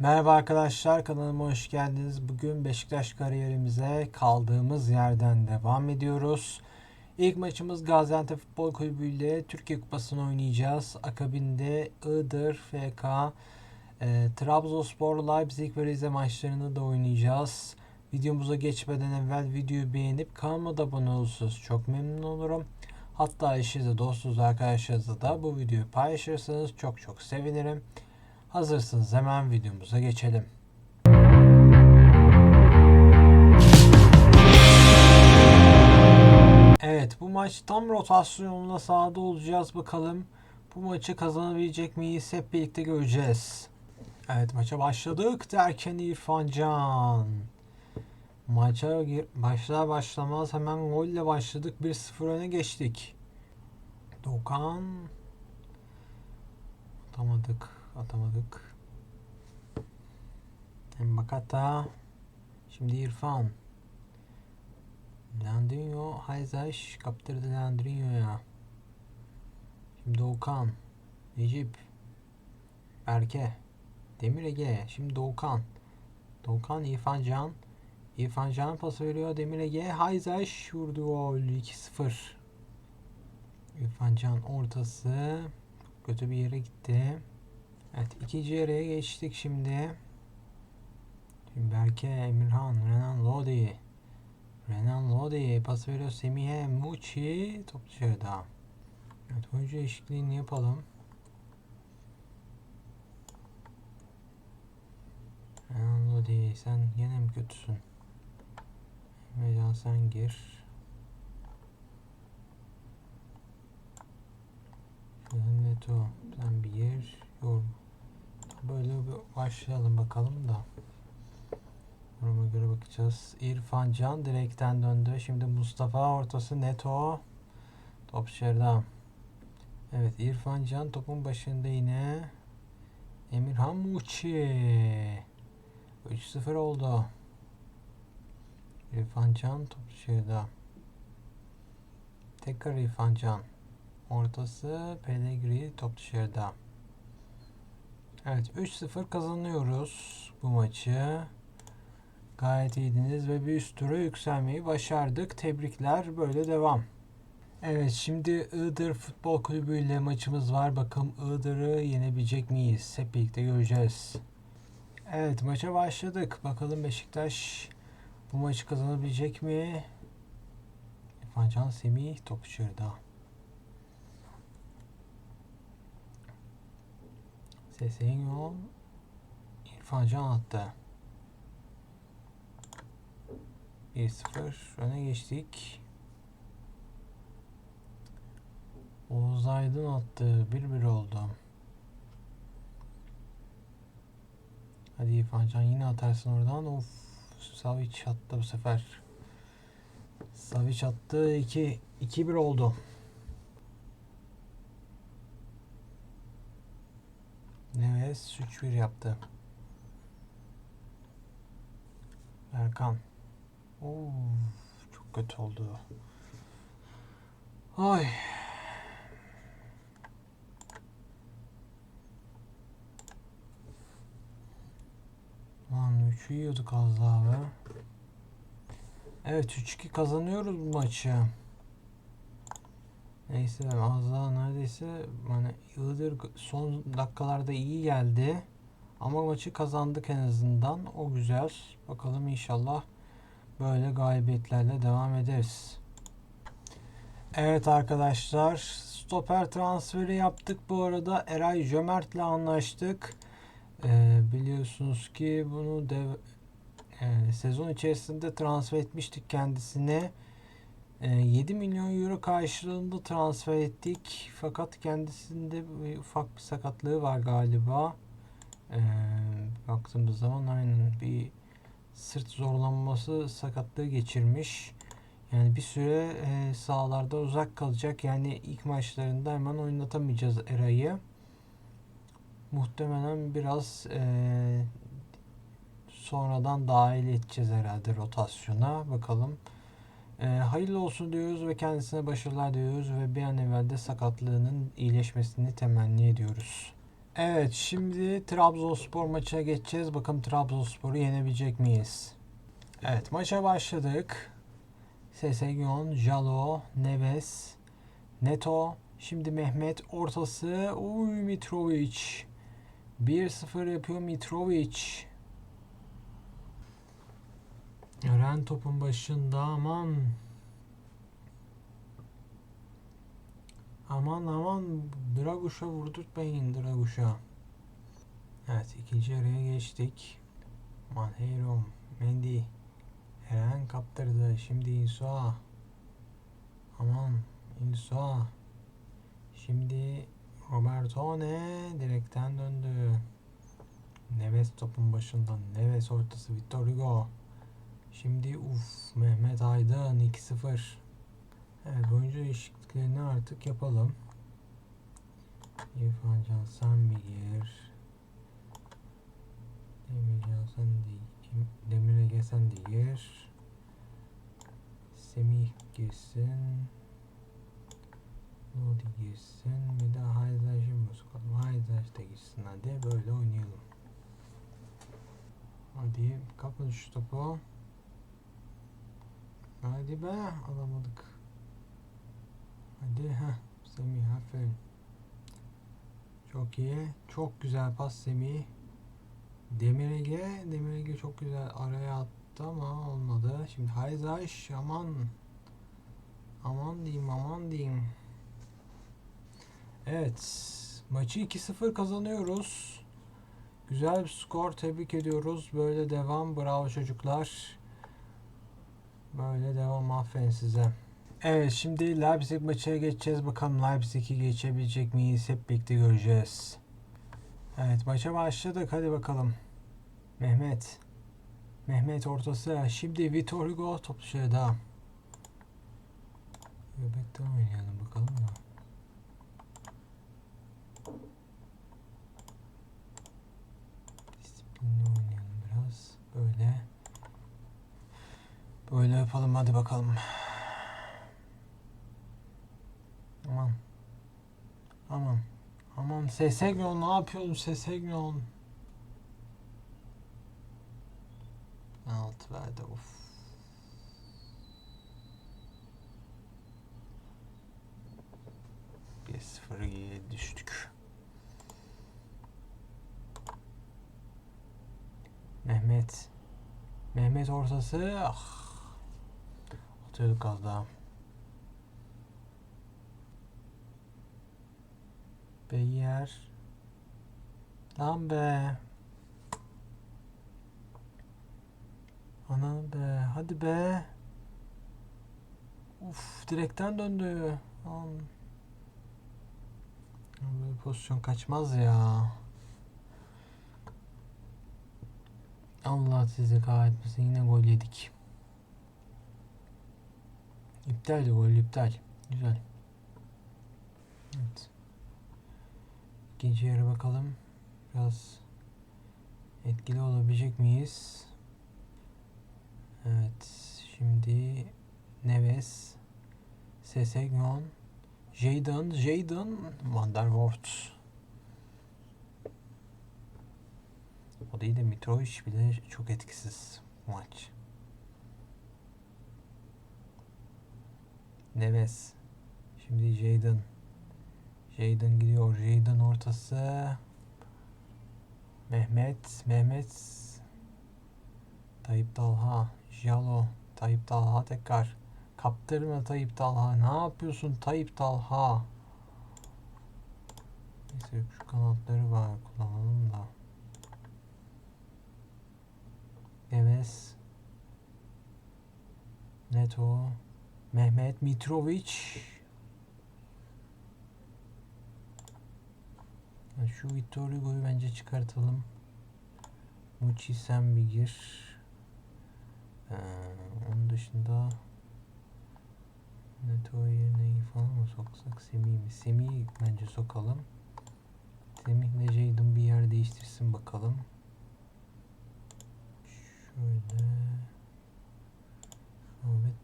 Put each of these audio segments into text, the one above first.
Merhaba arkadaşlar kanalıma hoş geldiniz. Bugün Beşiktaş kariyerimize kaldığımız yerden devam ediyoruz. İlk maçımız Gaziantep Futbol Kulübü ile Türkiye Kupası'nı oynayacağız. Akabinde Iğdır, FK, e, Trabzonspor, Leipzig ve Rize maçlarını da oynayacağız. Videomuza geçmeden evvel videoyu beğenip kanalıma abone olursanız çok memnun olurum. Hatta eşinize, dostunuza, arkadaşlarınızla da bu videoyu paylaşırsanız çok çok sevinirim. Hazırsınız hemen videomuza geçelim. Evet bu maç tam rotasyonla sahada olacağız bakalım. Bu maçı kazanabilecek miyiz hep birlikte göreceğiz. Evet maça başladık derken İrfan Can. Maça başlar başlamaz hemen golle başladık. 1-0 öne geçtik. Dokan atamadık atamadık. Mbakata şimdi İrfan. Landinho Hayzaş kaptırdı Landinho'ya. Şimdi Okan. Necip. Berke. Demir Ege. Şimdi Doğukan. Doğukan İrfan Can. İrfan Can pası veriyor Demir Ege. Hayzaş vurdu gol. 2-0 İrfan Can ortası. Kötü bir yere gitti. Evet ikinci yarıya geçtik şimdi. Berke, Emirhan, Renan Lodi. Renan Lodi pas veriyor Semih'e. Muçi top dışarıda. Evet oyuncu eşitliğini yapalım. Renan Lodi sen yine mi kötüsün? Emrecan sen gir. Şöyle Neto sen bir yer yor. Böyle bir başlayalım bakalım da. Duruma göre bakacağız. İrfan Can direkten döndü. Şimdi Mustafa ortası Neto. Top dışarıda. Evet İrfan Can topun başında yine. Emirhan Muçi. 3-0 oldu. İrfan Can top dışarıda. Tekrar İrfan Can. Ortası Pellegrini top dışarıda. Evet 3-0 kazanıyoruz bu maçı. Gayet iyiydiniz ve bir üst tura yükselmeyi başardık. Tebrikler. Böyle devam. Evet şimdi Iğdır Futbol Kulübü ile maçımız var. Bakalım Iğdır'ı yenebilecek miyiz? Hep birlikte göreceğiz. Evet maça başladık. Bakalım Beşiktaş bu maçı kazanabilecek mi? İrfan Can Semih top dışarıda. Sesenyo İrfan Can attı. 1-0 öne geçtik. Oğuz Aydın attı. 1-1 oldu. Hadi İrfan Can yine atarsın oradan. Of. Savic attı bu sefer. Savic attı. 2 2-1 oldu. Neves 3-1 yaptı. Erkan. Oo, çok kötü oldu. Ay. Lan 3'ü yiyorduk az daha be. Evet 3-2 kazanıyoruz bu maçı. Neyse az daha neredeyse hani Iğdır son dakikalarda iyi geldi. Ama maçı kazandık en azından. O güzel. Bakalım inşallah böyle galibiyetlerle devam ederiz. Evet arkadaşlar stoper transferi yaptık bu arada Eray Cömert'le anlaştık. Ee, biliyorsunuz ki bunu dev, e, sezon içerisinde transfer etmiştik kendisine. E, 7 milyon euro karşılığında transfer ettik. Fakat kendisinde bir ufak bir sakatlığı var galiba. E, baktığımız zaman aynen bir sırt zorlanması sakatlığı geçirmiş. Yani bir süre e, sahalarda uzak kalacak. Yani ilk maçlarında hemen oynatamayacağız Eray'ı. Muhtemelen biraz e, sonradan dahil edeceğiz herhalde rotasyona. Bakalım. E, hayırlı olsun diyoruz ve kendisine başarılar diliyoruz ve bir an evvel de sakatlığının iyileşmesini temenni ediyoruz. Evet şimdi Trabzonspor maçına geçeceğiz. Bakalım Trabzonspor'u yenebilecek miyiz? Evet maça başladık. Sesegnon, Jalo, Neves, Neto. Şimdi Mehmet ortası. Uy Mitrovic. 1-0 yapıyor Mitrovic. Eren topun başında aman. Aman aman Draguş'a vurdurtmayın Draguş'a. Evet ikinci yarıya geçtik. Manheirom, Mendy, Eren kaptırdı. Şimdi Insua. Aman Insua. Şimdi Roberto ne? Direkten döndü. Neves topun başında. Neves ortası Victor Hugo. Şimdi uf Mehmet Aydın 2-0. Evet oyuncu değişikliklerini artık yapalım. İrfan Can sen bir gir. Demircan sen de Demir Ege sen de gir. Semih girsin. Lodi girsin. Bir de Haydaş'ı mı sokalım? Haydaş da girsin hadi. Böyle oynayalım. Hadi kapın şu topu. Hadi be alamadık. Hadi ha Semih aferin. Çok iyi. Çok güzel pas Semih. Demir Ege, Demir Ege çok güzel araya attı ama olmadı. Şimdi Hayzaş aman aman diyeyim aman diyeyim. Evet maçı 2-0 kazanıyoruz. Güzel bir skor tebrik ediyoruz. Böyle devam bravo çocuklar. Böyle devam aferin size. Evet şimdi Leipzig maçına geçeceğiz. Bakalım Leipzig'i geçebilecek miyiz? Hep birlikte göreceğiz. Evet maça başladık. Hadi bakalım. Mehmet. Mehmet ortası. Şimdi Vitor Hugo top şeyda. Göbekten oynayalım bakalım da. Disiplinli oynayalım biraz. Böyle. Böyle yapalım hadi bakalım. Aman. Aman. Aman Sesegnon ne yapıyorsun Sesegnon? Penaltı verdi of. Bir düştük. Mehmet. Mehmet ortası. Ah. Atıyorduk az daha. Beyer. Lan be. Ana be. Hadi be. Uf direkten döndü. Lan. Böyle pozisyon kaçmaz ya. Allah sizi kahretmesin. Yine gol yedik. İptaldi gol iptal. Güzel. Evet. İkinci yarı bakalım. Biraz etkili olabilecek miyiz? Evet. Şimdi Neves, Sesegnon, Jadon, Jadon, Van der Voort. O değil de Mitrovic bile çok etkisiz maç. Neves. Şimdi Jadon. Jadon gidiyor. Jadon ortası. Mehmet. Mehmet. Tayyip Talha. Jalo. Tayyip Talha tekrar. Kaptırma Tayyip Talha. Ne yapıyorsun Tayyip Talha? Neyse şu kanatları var. Kullanalım da. Neves. Neto. Mehmet Mitrovic. Şu Victor Hugo'yu bence çıkartalım. Muçi sen bir gir. Ee, onun dışında Neto yerine falan mı soksak Semih mi? Semih'i bence sokalım. Semih ile Jadon bir yer değiştirsin bakalım. Şöyle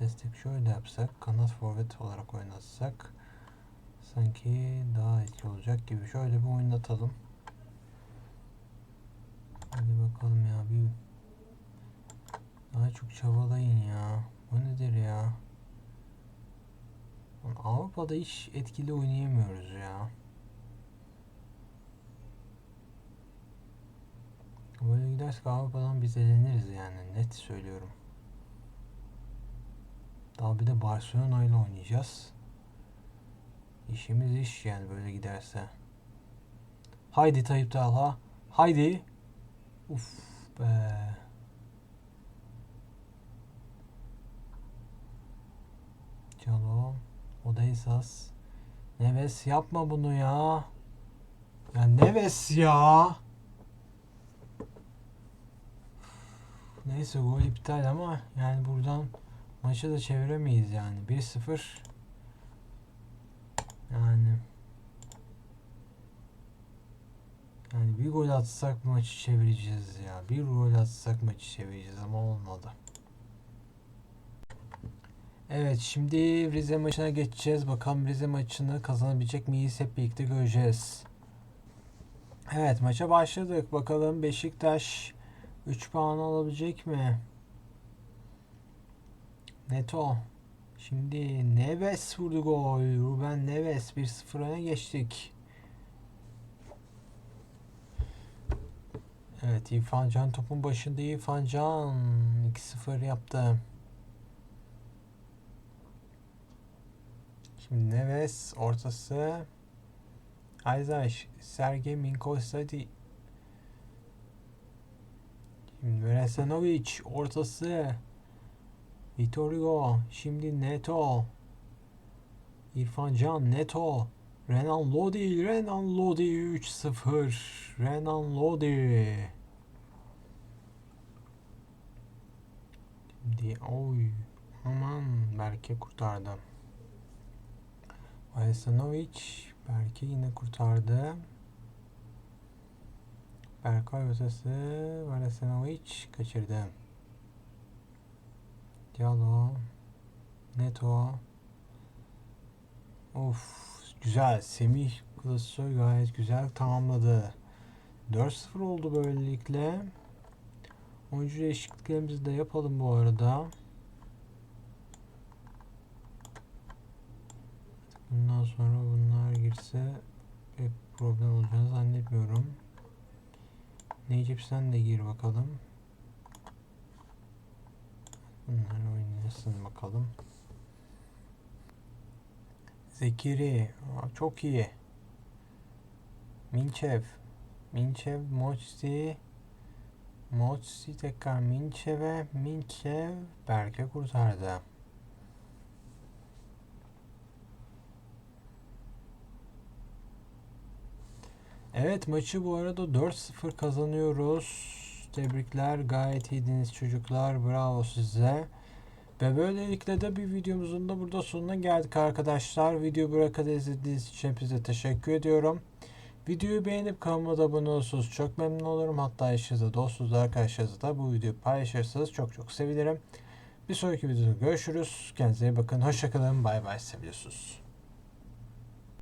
destek şöyle yapsak. Kanat forvet olarak oynatsak sanki daha etkili olacak gibi. Şöyle bir oynatalım. Hadi bakalım ya bir daha çok çabalayın ya. Bu nedir ya? Avrupa'da hiç etkili oynayamıyoruz ya. Böyle gidersek Avrupa'dan biz eleniriz yani net söylüyorum. Daha bir de Barcelona ile oynayacağız. İşimiz iş yani böyle giderse. Haydi Tayyip Talha. Haydi. Uf be. Calo. Odaysas. Neves yapma bunu ya. Ya Neves ya. Neyse gol iptal ama yani buradan maçı da çeviremeyiz yani. 1-0 yani yani bir gol atsak maçı çevireceğiz ya. Bir gol atsak maçı çevireceğiz ama olmadı. Evet şimdi Rize maçına geçeceğiz. Bakalım Rize maçını kazanabilecek miyiz? Hep birlikte göreceğiz. Evet maça başladık. Bakalım Beşiktaş 3 puan alabilecek mi? Neto. Şimdi Neves vurdu gol. Ruben Neves 1-0 öne geçtik. Evet İrfan Can topun başında İrfan Can 2-0 yaptı. Şimdi Neves ortası. Ayzaş, Sergey Minkosadi. Şimdi Veresanovic ortası. Vitorigo. Şimdi Neto. İrfan Can Neto. Renan Lodi. Renan Lodi 3-0. Renan Lodi. Şimdi oy. Aman Berke kurtardı. Veresanovic. Berke yine kurtardı. Berkay ötesi. Veresanovic kaçırdı. Diallo. Neto. Of güzel. Semih Kılıçsoy gayet güzel tamamladı. 4-0 oldu böylelikle. Oyuncu değişikliklerimizi de yapalım bu arada. Bundan sonra bunlar girse pek problem olacağını zannetmiyorum. Necip sen de gir bakalım. Bunlar oynasın bakalım. Zekiri. Çok iyi. Minçev. Minçev, Moçsi. Moçsi tekrar Minçev'e. Minçev Berke kurtardı. Evet maçı bu arada 4-0 kazanıyoruz. Tebrikler gayet iyiydiniz çocuklar. Bravo size. Ve böylelikle de bir videomuzun da burada sonuna geldik arkadaşlar. Video buraya kadar izlediğiniz için hepinize teşekkür ediyorum. Videoyu beğenip kanalıma da abone olursanız çok memnun olurum. Hatta eşinizle, dostunuzla, arkadaşlarınızla da bu videoyu paylaşırsanız çok çok sevinirim. Bir sonraki videoda görüşürüz. Kendinize iyi bakın. Hoşçakalın. Bay bay. Seviyorsunuz.